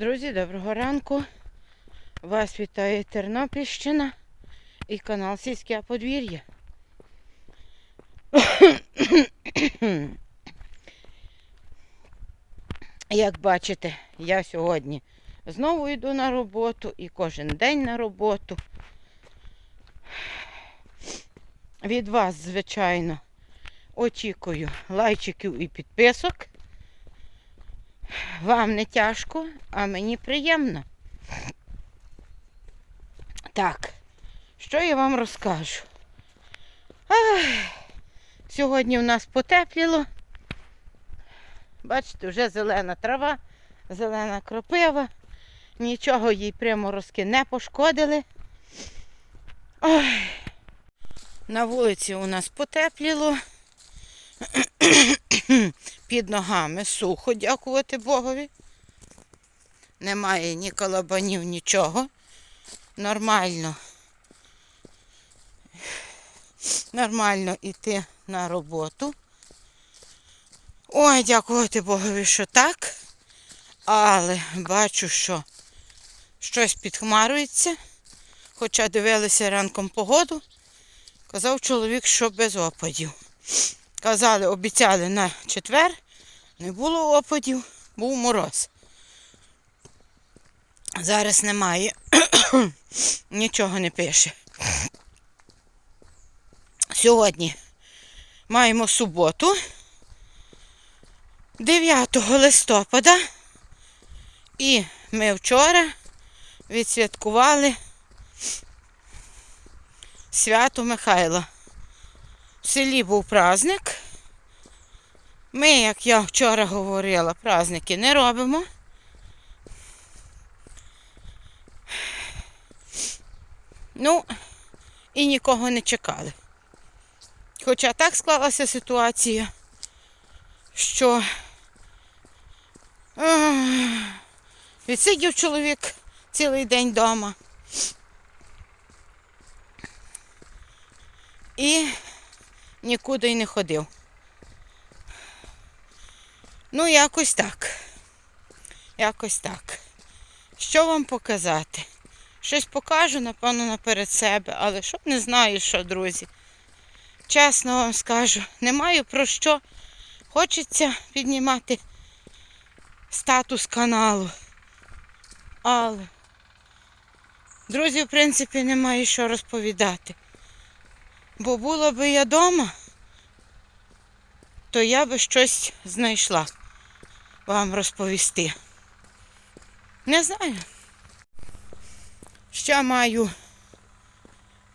Друзі, доброго ранку. Вас вітає Тернопільщина і канал Сільське подвір'я. Як бачите, я сьогодні знову йду на роботу і кожен день на роботу. Від вас, звичайно, очікую лайчиків і підписок. Вам не тяжко, а мені приємно. Так, що я вам розкажу? Ах, сьогодні у нас потепліло. Бачите, вже зелена трава, зелена кропива. Нічого їй приморозки не пошкодили. Ой. На вулиці у нас потепліло. Під ногами сухо, дякувати Богові. Немає ні колобанів, нічого. Нормально. Нормально йти на роботу. Ой, дякувати Богові, що так. Але бачу, що щось підхмарюється. Хоча дивилися ранком погоду. Казав чоловік, що без опадів. Казали, обіцяли на четвер, не було опадів, був мороз. Зараз немає. Нічого не пише. Сьогодні маємо суботу, 9 листопада, і ми вчора відсвяткували свято Михайла. В селі був праздник. Ми, як я вчора говорила, праздники не робимо. Ну, і нікого не чекали. Хоча так склалася ситуація, що відсидів чоловік цілий день вдома. І нікуди й не ходив. Ну, якось так. Якось так. Що вам показати? Щось покажу, напевно, наперед себе, але що не знаю, що, друзі. Чесно вам скажу, не маю про що. Хочеться піднімати статус каналу. Але, друзі, в принципі, немає що розповідати. Бо була би я вдома, то я би щось знайшла вам розповісти. Не знаю. Ще маю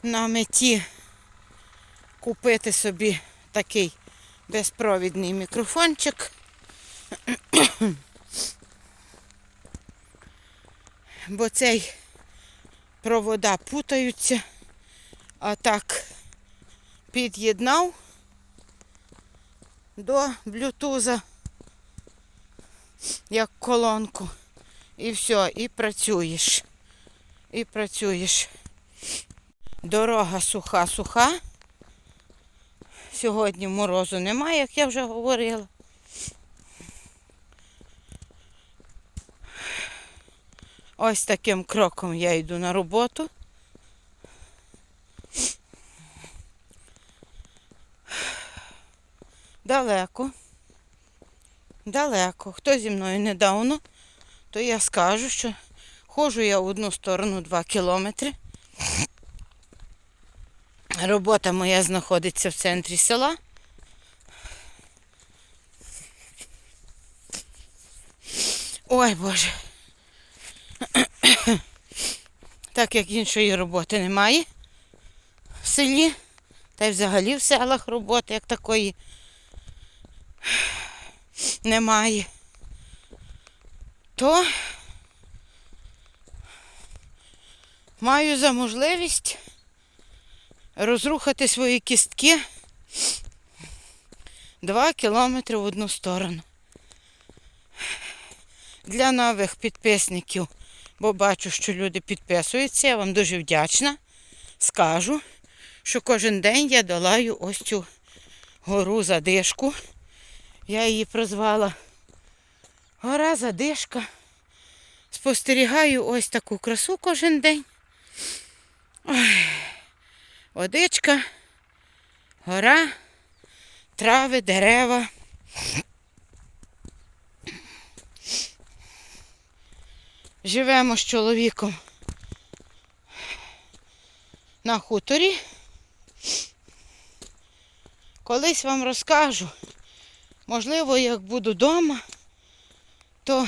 на меті купити собі такий безпровідний мікрофончик. Бо цей провода путаються, а так під'єднав до блютуза як колонку. І все, і працюєш. І працюєш. Дорога суха-суха. Сьогодні морозу немає, як я вже говорила. Ось таким кроком я йду на роботу. Далеко. Далеко. Хто зі мною недавно, то я скажу, що ходжу я в одну сторону 2 кілометри. Робота моя знаходиться в центрі села. Ой Боже. Так як іншої роботи немає в селі, та й взагалі в селах роботи як такої немає, то маю за можливість розрухати свої кістки 2 кілометри в одну сторону. Для нових підписників, бо бачу, що люди підписуються, я вам дуже вдячна. Скажу, що кожен день я долаю ось цю гору задишку. Я її прозвала Гора задишка. спостерігаю ось таку красу кожен день. Ой, водичка, гора, трави, дерева. Живемо з чоловіком на хуторі. Колись вам розкажу. Можливо, як буду вдома, то,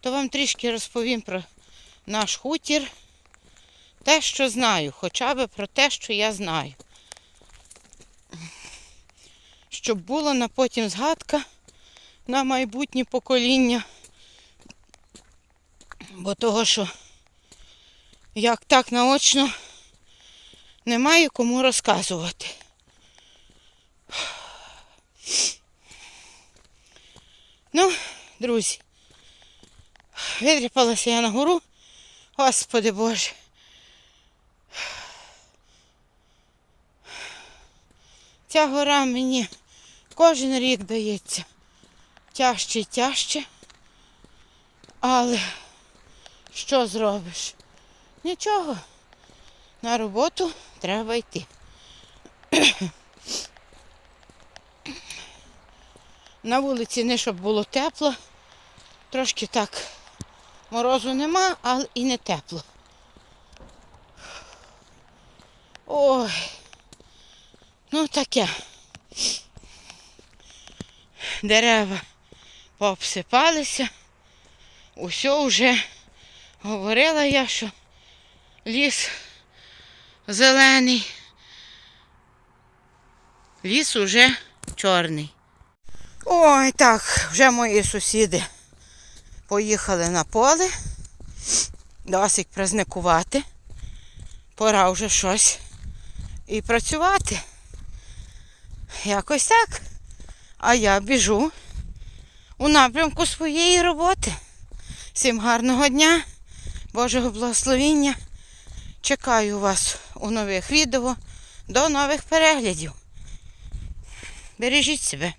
то вам трішки розповім про наш хутір. Те, що знаю, хоча б про те, що я знаю. Щоб була на потім згадка на майбутнє покоління. Бо того, що як так наочно немає кому розказувати. Ну, друзі, видріпалася я на гору. Господи Боже. Ця гора мені кожен рік дається тяжче і тяжче. Але що зробиш? Нічого. На роботу треба йти. На вулиці не щоб було тепло. Трошки так морозу нема, але і не тепло. Ой. Ну таке. Дерева пообсипалися. Усьо вже говорила я, що ліс зелений. Ліс уже чорний. Ой, так, вже мої сусіди поїхали на поле. Досить празникувати. Пора вже щось і працювати. Якось так. А я біжу у напрямку своєї роботи. Всім гарного дня, Божого благословіння. Чекаю вас у нових відео. До нових переглядів. Бережіть себе.